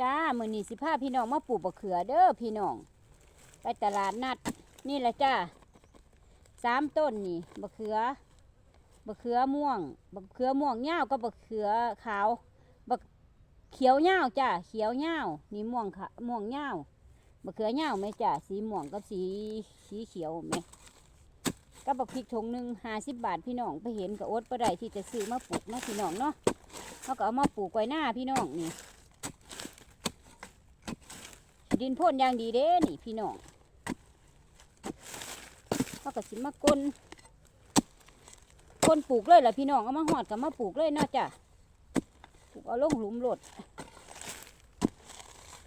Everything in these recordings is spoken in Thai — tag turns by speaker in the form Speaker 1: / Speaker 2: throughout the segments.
Speaker 1: จ้ามือนีสิพาพี่น้องมาปลูกบะเขือเด้อพี่น้อง ไปตลาดนัด นี่แหละจ้าสามต้นนี่บะเขือบะเขือม่วงบะเขือม่วงเง่าวก็บะเขือขาวบะเขียวเง่าวจ้าเขียวเง่าวนี่ม่วงขะม่วงเง่าบะเขือเง่าวไหมจ้าสีม่วงกับสีสีเขียวไหมก็บักพริกถุงหนึ่งห้าสิบบาทพี่น้องไปเห็นกับอดประไดที่จะซื้อมาปลูกนาะพี่น้องเนาะเขาก็เอามาปลูกไว้หน้าพี่น้องนี่ ดินพ่นอย่างดีเด้นี่พี่น้องเขาก็สิมากลนกลนปลูกเลยล่ะพี่น้องเอามาหอดกับมาปลูกเลยเนาจะปลูกเอาลงหลุมหลด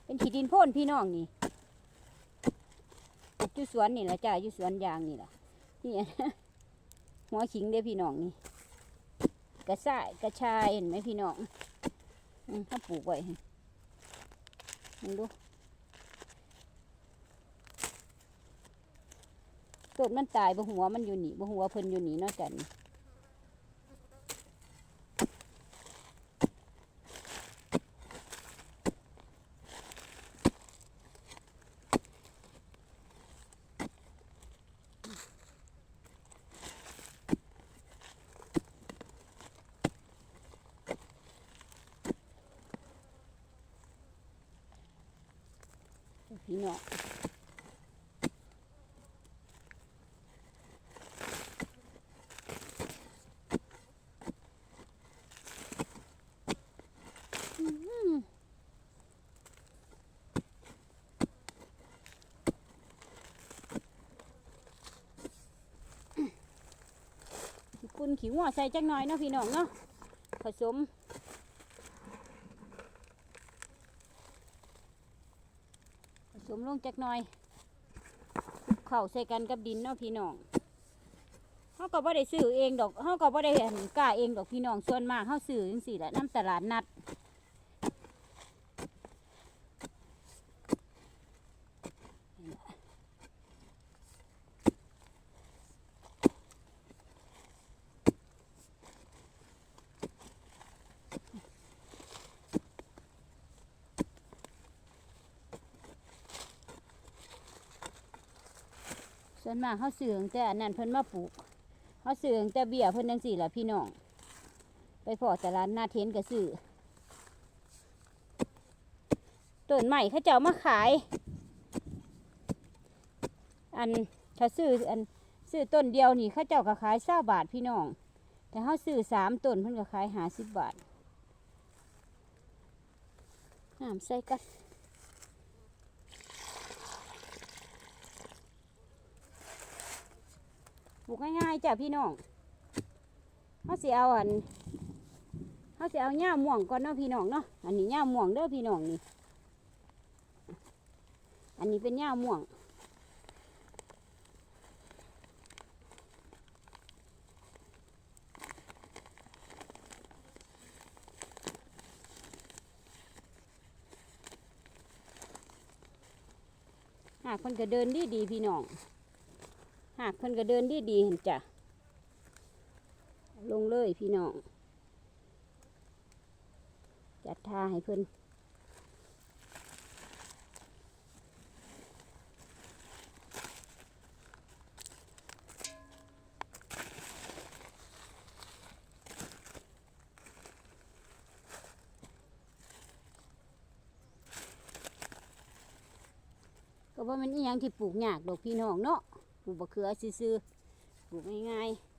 Speaker 1: เป็นขี้ดินพ่นพี่น้องนี่ปลูกอยู่สวนนี่แหละจ้ะอยู่สวนยางนี่แหละนี่หัวขิงเด้พี่น้องนี่กระส่ายกระชายเห็นไหมพี่น้องอืมเขาปลูกไว้มึงดู ต้นมันตายบ่หัวมันอยู่นี่บ่หัวเพิ่นอยู่นี่เนาะจ้ะนี่พี่น้อง คุณขิวหัวใส่จักหน่อยเนาะพี่น้องเนาะผสมผสมลงจักหน่อยคุกเข่าใส่กันกับดินเนาะพี่น้องเขาก็บ่ได้ซื้อเองดอกเขาก็บ่ได้เห็นกล้าเองดอกพี่น้องส่วนมากเขาซื้อจังสี่แหละน้ำตลาดนัด ส่วนมากเขาซื้องแต่อันนั้นเพิ่นมาปลูกเขาซื้องแต่เบี้ยเพิ่นจังสี่แหละพี่น้อง ไปพอตลาดนาเทนก็ซื้อต้นใหม่เขาเจ้ามาขาย อันถ้าซื้ออันซื้อต้นเดียวนี่เขาเจ้าก็ขายเศร้าบาทพี่น้อง แต่เขาซื้อสามต้นเพิ่นก็ขายหาสิบบาทน้ำใส่กัน ลูกง่ายๆจ้ะพี่น้องเขาเสิเอาอันเขาเสิเอาหญ้าม่วงก่อนเนาะพี่น้องเนาะอันนี้หญ้าม่วงเด้อพี่น้องนี่อันนี้เป็นหญ้าม่วงหากคนก็เดินดีดีพี่น้อง หากเพิ่นก็เดินดีดีๆหั่นจ้ะ ลงเลยพี่น้อง จัดท่าให้เพิ่นก็ว่ามันอีหยังที่ปลูกยากดอกพี่น้องเนาะ ปลูกบะเขือซื่อๆปลูกง่ายๆ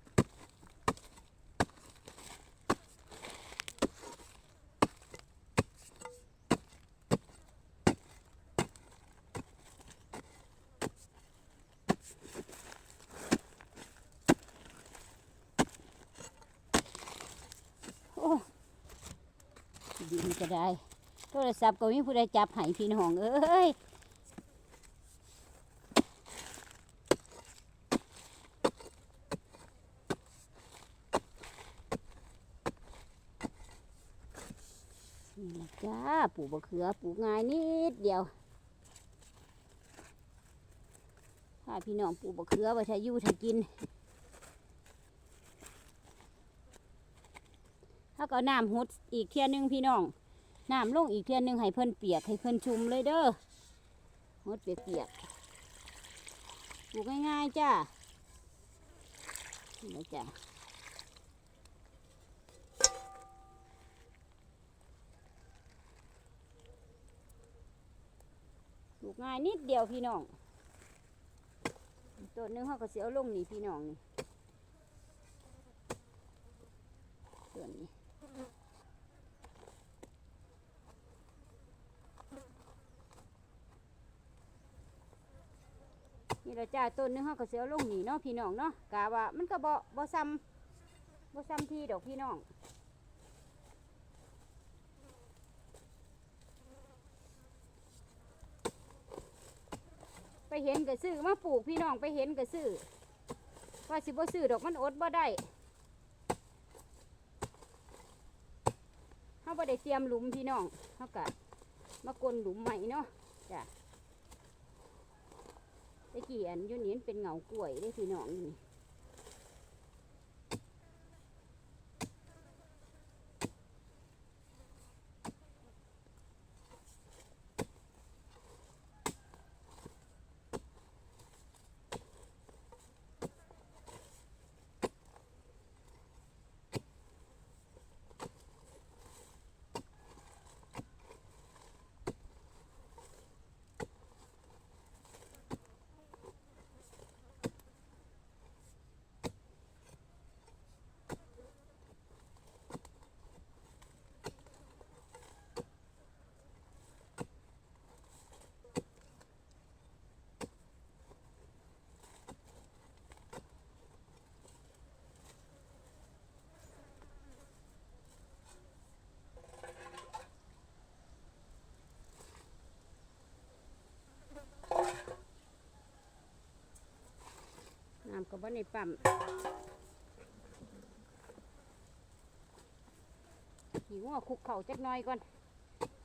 Speaker 1: ดินก็ได้ โทรศัพท์ก็มีผู้ใดจับให้พี่น้องเอ้ย นี่แหละจ้าปลูกบะเขือปลูกง่ายนิดเดียวถ้าพี่น้องปลูกบะเขือไว้ถ้าอยู่ถ้ากินถ้าก็น้ำหดอีกเที่ยหนึงพี่น้องน้ำลงอีกเทียนหนึ่งให้เพิ่นเปียกให้เพิ่นชุ่มเลยเด้อหมดเปียกเปียกปลูกง่ายๆจ้านี่จ้ะ กง่ายนิดเดียวพี่น้องต้นหนึงเขาก็เสียวลงนี่พี่น้องนี่ต้นนี้นี่แหละจ้าต้นหนึงเขาก็เสียวลงหนีเนาะพี่น้องเนาะกะว่ามันก็บ่บ่ซ้ำบ่ซ้ำทีดอกพี่น้อง ไปเห็นก็ซื้อมาปลูกพี่น้องไปเห็นก็ซื้อว่าสิบ่ซื้อดอกมันอดบ่ได้เขาบ่ได้เตรียมหลุมพี่น้องเขากะมากลหลุมใหม่เนาะจ้ะตะกี้อันยุ่นี่มันเป็นเหงากล้วยได้พี่น้องนี่ บ่ในปั๊มหิวคุกเข่าจักน้อยก่อน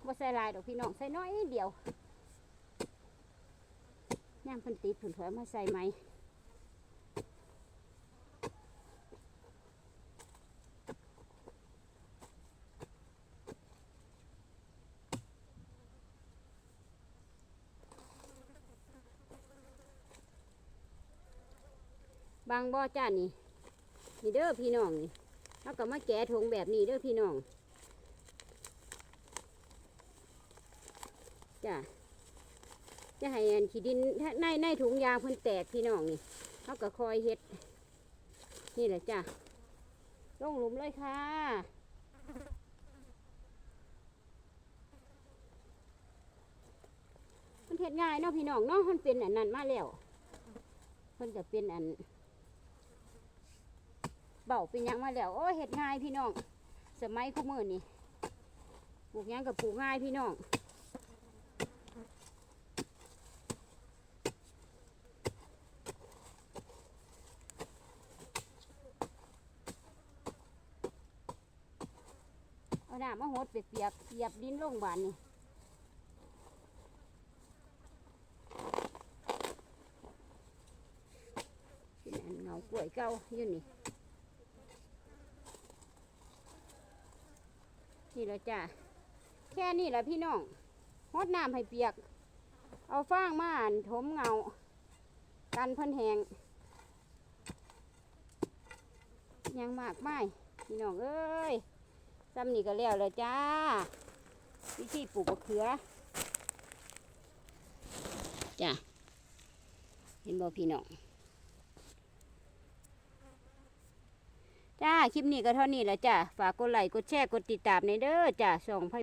Speaker 1: บ่ใส่ลายดอกพี่น้องใส่น้อยเดียวย่างพันติดเพิ่นถอยมาใส่ไหม บางบ่อจ้านี่นี่เด้อพี่น้องนี่แล้วก็มาแกะถุงแบบนี้เด้อพี่น้องจ้าจะให้อันขี้ดินในในถุงยางเพิ่นแตกพี่น้องนี่เขาก็คอยเฮ็ด นี่แหละจ้าลงหลุมเลยค่ะมันเฮ็ดง่ายเนาะพี่น้องเนาะมันเป็นอันนั้นมาแล้วเพิ่นจะเป็นอัน เบาเป็นยังมาแล้ว โอ้เห็ดง่ายพี่น้อง สมัยคู่มือนี่ปลูกยังกับปลูกง่ายพี่น้องเอาหน้ามาหดเปียกๆเหยียบดินลงบานนี่เป็นอันเงากล้วยเก่าอยู่นี่ นี่แห ละจ้ะแค่นี้แหละพี่น้องหดน้ำให้เปียก เอาฟางมาอั่นถมเงา กันพิ่นแหงยังมากไม่พี่น้องเอ้ยซ้ำนี่ก็แล้วเลยจ้า วิธีปลูกมะเขือจ้ะเห็นบ่พี่น้อง จ้า คลิปนี้ก็เท่านี้แหละจ้า ฝากกดไลค์ กดแชร์ กดติดตามในเด้อจ้าส่อง